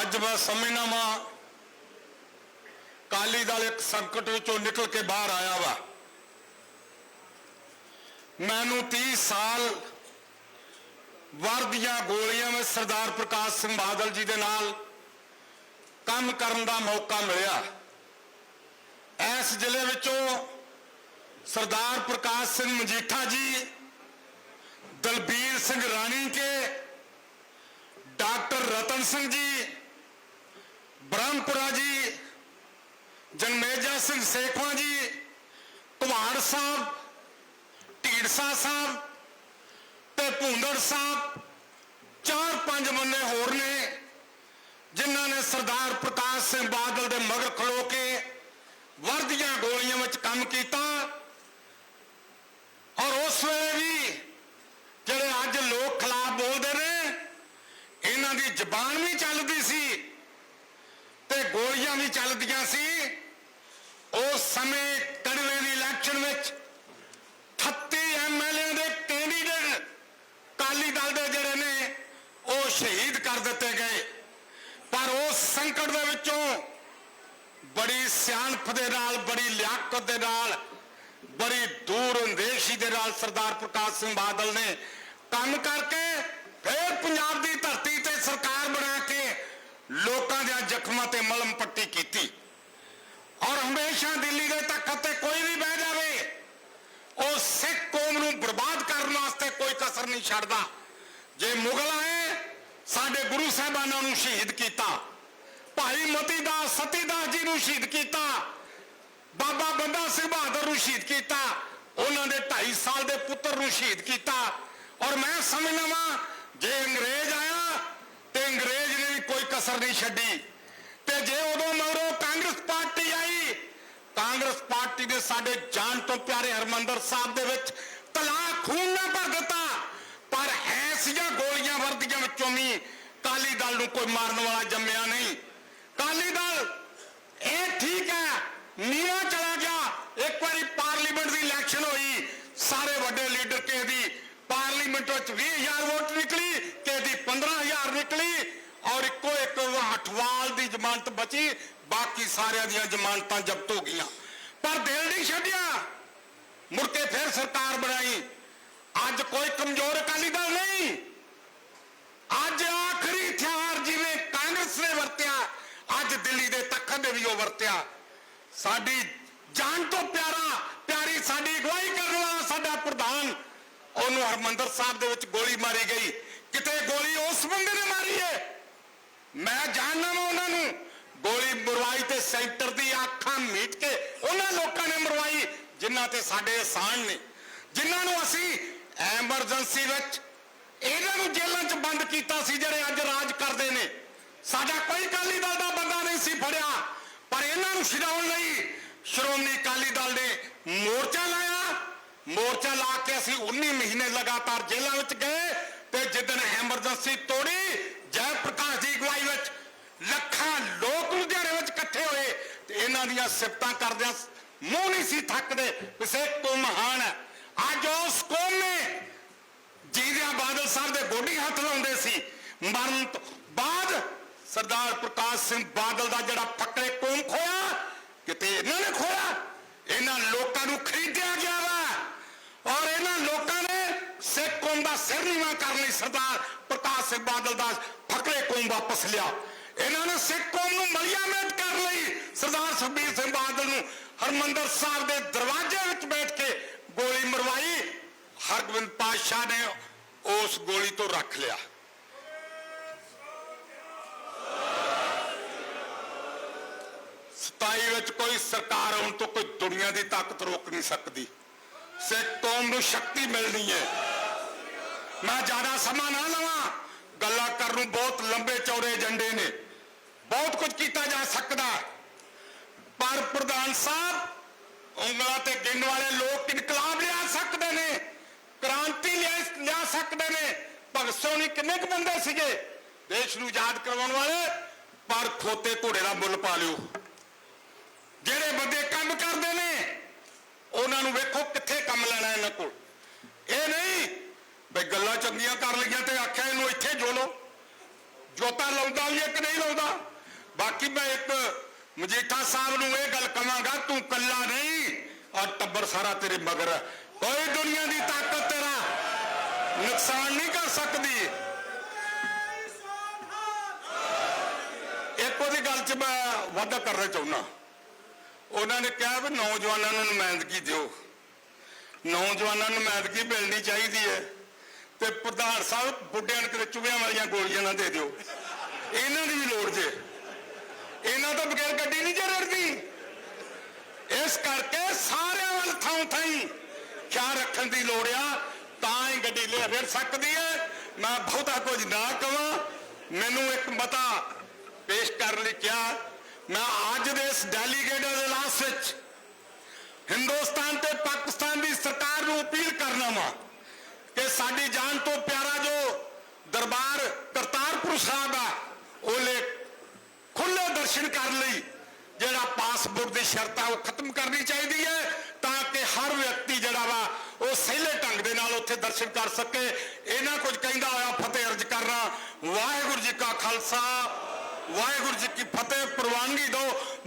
ਅੱਜ ਮੈਂ ਸਮਝਣਾ ਵਾਂ ਕਾਲੀ ਦਲ ਇੱਕ ਸੰਕਟ ਵਿੱਚੋਂ ਨਿਕਲ ਕੇ ਬਾਹਰ ਆਇਆ ਵਾ। ਮੈਨੂੰ 30 ਸਾਲ ਵਰਦੀਆਂ ਗੋਲੀਆਂ ਵਿੱਚ ਸਰਦਾਰ ਪ੍ਰਕਾਸ਼ ਸਿੰਘ ਬਾਦਲ ਜੀ ਦੇ ਨਾਲ ਕੰਮ ਕਰਨ ਦਾ ਮੌਕਾ ਮਿਲਿਆ। ਇਸ ਜ਼ਿਲ੍ਹੇ ਵਿੱਚੋਂ ਸਰਦਾਰ ਪ੍ਰਕਾਸ਼ ਸਿੰਘ ਮਜੀਠਾ ਜੀ, ਦਲਬੀਰ ਸਿੰਘ ਰਾਣੀ ਕੇ ਡਾਕਟਰ ਰਤਨ ਸਿੰਘ ਜੀ ਬ੍ਰਹਮਪੁਰਾ ਜੀ, ਜਨਮੇਜਾ ਸਿੰਘ ਸੇਖਵਾ ਜੀ, ਕੁਮਾਰ ਸਾਹਿਬ ਢੀੜਸਾ ਸਾਹਿਬ ਤੇ ਭੂੰਦੜ ਸਾਹਿਬ, ਚਾਰ ਪੰਜ ਬੰਦੇ ਹੋਰ ਨੇ, ਜਿਨ੍ਹਾਂ ਨੇ ਸਰਦਾਰ ਪ੍ਰਕਾਸ਼ ਸਿੰਘ ਬਾਦਲ ਦੇ ਮਗਰ ਖਲੋ ਕੇ ਵਰਦੀਆਂ ਗੋਲੀਆਂ ਵਿੱਚ ਕੰਮ ਕੀਤਾ। ਔਰ ਉਸ ਵੇਲੇ ਵੀ ਜਿਹੜੇ ਅੱਜ ਲੋਕ ਖਿਲਾਫ ਬੋਲਦੇ ਨੇ, ਇਹਨਾਂ ਦੀ ਜ਼ਬਾਨ ਵੀ ਚੱਲਦੀ ਸੀ। ਗੋਲੀਆਂ ਵੀ ਚੱਲਦੀਆਂ ਸੀ ਉਸ ਸਮੇਂ ਕੜਵੇ ਦੀ ਇਲੈਕਸ਼ਨ ਵਿੱਚ 38 ਐਮਐਲਏ ਦੇ ਕੈਂਡੀਡੇਟ ਕਾਲੀ ਦਲ ਦੇ ਜਿਹੜੇ ਨੇ, ਉਹ ਸ਼ਹੀਦ ਕਰ ਦਿੱਤੇ ਗਏ। ਪਰ ਉਸ ਸੰਕਟ ਦੇ ਵਿੱਚੋਂ ਬੜੀ ਸਿਆਣਪ ਦੇ ਨਾਲ, ਬੜੀ ਲਿਆਕਤ ਦੇ ਨਾਲ, ਬੜੀ ਦੂਰ ਅੰਦੇਸ਼ੀ ਦੇ ਨਾਲ ਸਰਦਾਰ ਪ੍ਰਕਾਸ਼ ਸਿੰਘ ਬਾਦਲ ਨੇ ਕੰਮ ਕਰਕੇ ਫਿਰ ਪੰਜਾਬ ਦੀ ਧਰਤੀ ਤੇ ਸਰਕਾਰ ਬਣਾ ਕੇ ਲੋਕਾਂ ਦੇ ਜ਼ਖਮਾਂ ਤੇ ਮਲਮ ਪੱਟੀ ਕੀਤੀ। ਔਰ ਹਮੇਸ਼ਾ ਦਿੱਲੀ ਦੇ ਤਖਤ ਤੇ ਕੋਈ ਵੀ ਬਹਿ ਜਾਵੇ, ਉਹ ਸਿੱਖ ਕੌਮ ਨੂੰ ਬਰਬਾਦ ਕਰਨ ਵਾਸਤੇ ਕੋਈ ਕਸਰ ਨਹੀਂ ਛੱਡਦਾ। ਜੇ ਮੁਗਲ ਆਏ, ਸਾਡੇ ਗੁਰੂ ਸਾਹਿਬਾਨਾਂ ਨੂੰ ਸ਼ਹੀਦ ਕੀਤਾ। ਭਾਈ ਮਤੀ ਦਾਸ ਸਤੀ ਦਾਸ ਜੀ ਨੂੰ ਸ਼ਹੀਦ ਕੀਤਾ। ਬਾਬਾ ਬੰਦਾ ਸਿੰਘ ਬਹਾਦਰ ਨੂੰ ਸ਼ਹੀਦ ਕੀਤਾ। ਉਹਨਾਂ ਦੇ 2.5 ਸਾਲ ਦੇ ਪੁੱਤਰ ਨੂੰ ਸ਼ਹੀਦ ਕੀਤਾ। ਔਰ ਮੈਂ ਸਮਝਦਾ ਵਾਂ, ਜੇ ਅੰਗਰੇਜ਼ ਆਇਆ ਤੇ ਅੰਗਰੇਜ਼ ਨੇ ਵੀ ਕੋਈ ਕਸਰ ਨਹੀਂ ਛੱਡੀ। ਤੇ ਜੇ ਉਦੋਂ ਮਗਰੋਂ ਕਾਂਗਰਸ ਪਾਰਟੀ ਆਈ, ਕਾਂਗਰਸ ਪਾਰਟੀ ਨੇ ਸਾਡੇ ਜਾਨ ਤੋਂ ਪਿਆਰੇ ਹਰਮੰਦਰ ਸਾਹਿਬ ਦੇ ਵਿੱਚ ਤਲਾ ਖੂਨ ਨਾ ਭਰ ਦਿੱਤਾ ਪਰ ਐਸੀਆਂ ਗੋਲੀਆਂ ਵਰਦੀਆਂ ਵਿੱਚੋਂ ਵੀ ਕਾਲੀ ਦਲ ਨੂੰ ਕੋਈ ਮਾਰਨ ਵਾਲਾ ਜੰਮਿਆ ਨਹੀਂ। ਕਾਲੀ ਦਲ, ਇਹ ਠੀਕ ਹੈ ਨੀਰਾ ਚਲਾ ਗਿਆ। ਇੱਕ ਵਾਰੀ ਪਾਰਲੀਮੈਂਟ ਦੀ ਇਲੈਕਸ਼ਨ ਹੋਈ, ਸਾਰੇ ਵੱਡੇ ਲੀਡਰ ਕਿਸੇ ਦੀ ਪਾਰਲੀਮੈਂਟ ਵਿੱਚ 20000 ਵੋਟ ਨਿਕਲੀ ਕਿਸੇ ਦੀ 15000 ਨਿਕਲੀ ਔਰ ਇੱਕੋ ਇੱਕ ਹਟਵਾਲ ਦੀ ਜ਼ਮਾਨਤ ਬਚੀ, ਬਾਕੀ ਸਾਰਿਆਂ ਦੀਆਂ ਜ਼ਮਾਨਤਾਂ ਜ਼ਬਤ ਹੋ ਗਈਆਂ। ਪਰ ਦਿਲ ਨਹੀਂ ਛੱਡਿਆ। ਮੁੜ ਕੇ ਫਿਰ ਸਰਕਾਰ ਬਣਾਈ। ਅੱਜ ਕੋਈ ਕਮਜ਼ੋਰ ਅਕਾਲੀ ਦਲ ਨਹੀਂ। ਅੱਜ ਆਖਰੀ ਹਥਿਆਰ ਜਿਵੇਂ ਕਾਂਗਰਸ ਨੇ ਵਰਤਿਆ, ਅੱਜ ਦਿੱਲੀ ਦੇ ਤਖਤ ਦੇ ਵੀ ਉਹ ਵਰਤਿਆ। ਸਾਡੀ ਜਾਨ ਤੋਂ ਪਿਆਰਾ, ਪਿਆਰੀ ਸਾਡੀ ਅਗਵਾਈ ਕਰਨ ਵਾਲਾ ਸਾਡਾ ਪ੍ਰਧਾਨ ਉਹਨੂੰ ਹਰਮੰਦਰ ਸਾਹਿਬ ਦੇ ਵਿੱਚ ਗੋਲੀ ਮਾਰੀ ਗਈ। ਕਿਤੇ ਗੋਲੀ ਉਸ ਬੰਦੇ ਨੇ ਮਾਰੀ ਹੈ ਮੈਂ ਜਾਣਦਾ ਵਾਂ ਉਹਨਾਂ ਨੂੰ। ਗੋਲੀ ਮਰਵਾਈ ਤੇ ਸੈਂਟਰ ਦੀ ਅੱਖਾਂ ਮੀਟ ਕੇ ਉਹਨਾਂ ਲੋਕਾਂ ਨੇ ਮਰਵਾਈ, ਜਿਨ੍ਹਾਂ ਤੇ ਸਾਡੇ ਆਸਾਨ ਨੇ। ਜਿਨ੍ਹਾਂ ਨੂੰ ਅਸੀਂ ਐਮਰਜੈਂਸੀ ਵਿੱਚ ਇਹਨਾਂ ਨੂੰ ਜੇਲ੍ਹਾਂ 'ਚ ਬੰਦ ਕੀਤਾ ਸੀ, ਜਿਹੜੇ ਅੱਜ ਰਾਜ ਕਰਦੇ ਨੇ। ਸਾਡਾ ਕੋਈ ਅਕਾਲੀ ਦਲ ਦਾ ਬੰਦਾ ਨਹੀਂ ਸੀ ਫੜਿਆ, ਪਰ ਇਹਨਾਂ ਨੂੰ ਛਡਾਉਣ ਲਈ ਸ਼੍ਰੋਮਣੀ ਅਕਾਲੀ ਦਲ ਨੇ ਮੋਰਚਾ ਲਾਇਆ। ਮੋਰਚਾ ਲਾ ਕੇ ਅਸੀਂ 19 ਮਹੀਨੇ ਲਗਾਤਾਰ ਜੇਲ੍ਹਾਂ ਵਿੱਚ ਗਏ ਤੇ ਜਿੱਦਣ ਐਮਰਜੈਂਸੀ ਤੋੜੀ ਜੈ ਪ੍ਰਕਾਸ਼ ਦੀ ਅਗਵਾਈ ਵਿੱਚ ਲੱਖਾਂ ਲੋਕ ਲੁਧਿਆਣੇ ਵਿੱਚ ਇਕੱਠੇ ਹੋਏ ਤੇ ਇਹਨਾਂ ਦੀਆਂ ਸਿਫਤਾਂ ਕਰਦਿਆਂ ਮੂੰਹ ਨਹੀਂ ਸੀ ਥੱਕਦੇ ਕਿਸੇ ਤੋਂ ਅੱਜ ਉਸ ਕੌਮ ਨੇ ਜੀਦਿਆ ਬਾਦਲ ਸਾਹਿਬ ਦੇ ਗੋਡੀ ਹੱਥ ਲਾਉਂਦੇ ਸੀ। ਮਰਨ ਤੋਂ ਬਾਅਦ ਸਰਦਾਰ ਪ੍ਰਕਾਸ਼ ਸਿੰਘ ਬਾਦਲ ਦਾ ਜਿਹੜਾ ਫੱਕਰੇ ਕੌਮ ਖੋਇਆ ਕਿਤੇ ਇਹਨਾਂ ਨੇ ਖੋਇਆ ਇਹਨਾਂ ਲੋਕਾਂ ਨੂੰ ਖਰੀਦਿਆ ਗਿਆ ਵਾ। ਔਰ ਇਹਨਾਂ ਲੋਕਾਂ ਨੇ ਸਿੱਖ ਕੌਮ ਦਾ ਸਿਰ ਨੀਵਾਂ ਕਰਨ ਲਈ ਸਰਦਾਰ ਪ੍ਰਕਾਸ਼ ਸਿੰਘ ਬਾਦਲ ਦਾ ਫਕਰੇ ਕੌਮ ਵਾਪਸ ਲਿਆ। ਇਹਨਾਂ ਨੇ ਸਿੱਖ ਕੌਮ ਨੂੰ ਮਲਿਆਮਤ ਕਰਨ ਲਈ ਸਰਦਾਰ ਸੁਖਬੀਰ ਸਿੰਘ ਬਾਦਲ ਨੂੰ ਹਰਮੰਦਰ ਸਾਹਿਬ ਦੇ ਦਰਵਾਜ਼ੇ ਵਿੱਚ ਬੈਠ ਕੇ ਗੋਲੀ ਮਰਵਾਈ। ਹਰਗੋਬਿੰਦ ਪਾਤਸ਼ਾਹ ਨੇ ਉਸ ਗੋਲੀ ਤੋਂ ਰੱਖ ਲਿਆ। ਸਤਾਈ ਵਿੱਚ ਕੋਈ ਸਰਕਾਰ ਆਉਣ ਤੋਂ ਕੋਈ ਦੁਨੀਆ ਦੀ ਤਾਕਤ ਰੋਕ ਨਹੀਂ ਸਕਦੀ। ਸਿੱਖ ਕੌਮ ਨੂੰ ਸ਼ਕਤੀ ਮਿਲਣੀ ਹੈ। ਮੈਂ ਜ਼ਿਆਦਾ ਸਮਾਂ ਨਾ ਲਵਾਂ। ਗੱਲਾਂ ਕਰਨ ਨੂੰ ਬਹੁਤ ਲੰਬੇ ਚੌੜੇ ਏਜੰਡੇ ਨੇ। ਬਹੁਤ ਕੁਝ ਕੀਤਾ ਜਾ ਸਕਦਾ। ਪਰ ਪ੍ਰਧਾਨ ਸਾਹਿਬ, ਉਂਗਲਾਂ ਤੇ ਗਿਣ ਵਾਲੇ ਲੋਕ ਇਨਕਲਾਬ ਲਿਆ ਸਕਦੇ ਨੇ, ਕ੍ਰਾਂਤੀ ਲਿਆ ਲਿਆ ਸਕਦੇ ਨੇ। ਭਗਤ ਸਿੰਘ ਕਿੰਨੇ ਕੁ ਬੰਦੇ ਸੀਗੇ? ਦੇਸ਼ ਨੂੰ ਆਜ਼ਾਦ ਕਰਵਾਉਣ ਵਾਲੇ? ਪਰ ਖੋਤੇ ਘੋੜੇ ਦਾ ਮੁੱਲ ਪਾ ਲਿਓ। ਜਿਹੜੇ ਬੰਦੇ ਕੰਮ ਕਰਦੇ ਨੇ ਉਹਨਾਂ ਨੂੰ ਵੇਖੋ ਕਿੱਥੇ ਕੰਮ ਲੈਣਾ ਇਹਨਾਂ ਕੋਲ। ਇਹ ਨਹੀਂ ਬਈ ਗੱਲਾਂ ਚੰਗੀਆਂ ਕਰ ਲਈਆਂ ਤੇ ਆਖਿਆ ਇਹਨੂੰ ਇੱਥੇ ਜੋਲੋ। ਜੋਤਾ ਲਾਉਂਦਾ ਵੀ ਹੈ ਨਹੀਂ ਲਾਉਂਦਾ? ਬਾਕੀ ਮੈਂ ਇੱਕ ਮਜੀਠਾ ਸਾਹਿਬ ਨੂੰ ਇਹ ਗੱਲ ਕਵਾਂਗਾ, ਤੂੰ ਕੱਲਾ ਨਹੀਂ ਆ ਟੱਬਰ ਸਾਰਾ ਤੇਰੇ ਮਗਰ ਕੋਈ ਦੁਨੀਆ ਦੀ ਤਾਕਤ ਤੇਰਾ ਨੁਕਸਾਨ ਨਹੀਂ ਕਰ ਸਕਦੀ। ਇੱਕ ਉਹਦੀ ਗੱਲ 'ਚ ਮੈਂ ਵਾਅਦਾ ਕਰਨਾ ਚਾਹੁੰਦਾ। ਉਹਨਾਂ ਨੇ ਕਿਹਾ ਵੀ ਨੌਜਵਾਨਾਂ ਨੂੰ ਨੁਮਾਇੰਦਗੀ ਦਿਓ। ਨੌਜਵਾਨਾਂ ਨੂੰ ਨੁਮਾਇੰਦਗੀ ਮਿਲਣੀ ਚਾਹੀਦੀ ਹੈ ਤੇ ਪ੍ਰਧਾਨ ਸਾਹਿਬ ਬੁੱਢਿਆਂ ਨੂੰ ਕਿਤੇ ਚੁਗਿਆਂ ਵਾਲੀਆਂ ਗੋਲੀਆਂ ਨਾ ਦੇ ਦਿਓ। ਇਹਨਾਂ ਦੀ ਵੀ ਲੋੜ ਜੇ। ਇਹਨਾਂ ਤੋਂ ਬਗੈਰ ਗੱਡੀ ਨਹੀਂ ਜੇ ਇਸ ਕਰਕੇ ਸਾਰਿਆਂ ਵੱਲ ਥਾਂ ਥਾਈ ਖਿਆਲ ਰੱਖਣ ਦੀ ਲੋੜ ਆ, ਤਾਂ ਹੀ ਗੱਡੀ ਲੈ ਫਿਰ ਸਕਦੀ ਹੈ। ਮੈਂ ਬਹੁਤਾ ਕੁਝ ਨਾ ਕਵਾਂ ਮੈਨੂੰ ਇੱਕ ਮਤਾ ਪੇਸ਼ ਕਰਨ ਲਈ ਕਿਹਾ ਮੈਂ ਅੱਜ ਦੇ ਇਸ ਡੈਲੀਗੇਟ ਦੇ ਵਿੱਚ ਹਿੰਦੁਸਤਾਨ ਤੇ ਪਾਕਿਸਤਾਨ ਦੀ ਸਰਕਾਰ ਨੂੰ ਅਪੀਲ ਕਰਨਾ ਵਾ ਕਿ ਸਾਡੀ ਜਾਨ ਤੋਂ ਪਿਆਰਾ ਜੋ ਦਰਬਾਰ ਕਰਤਾਰਪੁਰ ਸਾਹਿਬ ਆ, ਉਹਲੇ ਖੁੱਲੇ ਦਰਸ਼ਨ ਕਰਨ ਲਈ। ਜਿਹੜਾ ਪਾਸਪੋਰਟ ਦੀ ਸ਼ਰਤ ਆ ਉਹ ਖਤਮ ਕਰਨੀ ਚਾਹੀਦੀ ਹੈ ਤਾਂ ਕਿ ਹਰ ਵਿਅਕਤੀ ਜਿਹੜਾ ਵਾ, ਉਹ ਸਹਿਲੇ ਢੰਗ ਦੇ ਨਾਲ ਉੱਥੇ ਦਰਸ਼ਨ ਕਰ ਸਕੇ। ਇਹਨਾਂ ਕੁਝ ਕਹਿੰਦਾ ਹੋਇਆ, ਫਤਿਹ ਅਰਜ ਕਰਨਾ ਵਾਹਿਗੁਰੂ ਜੀ ਕਾ ਖਾਲਸਾ। ਵਾਹਿਗੁਰੂ ਜੀ ਕੀ ਫਤਿਹ ਪ੍ਰਵਾਨਗੀ ਦਿਓ।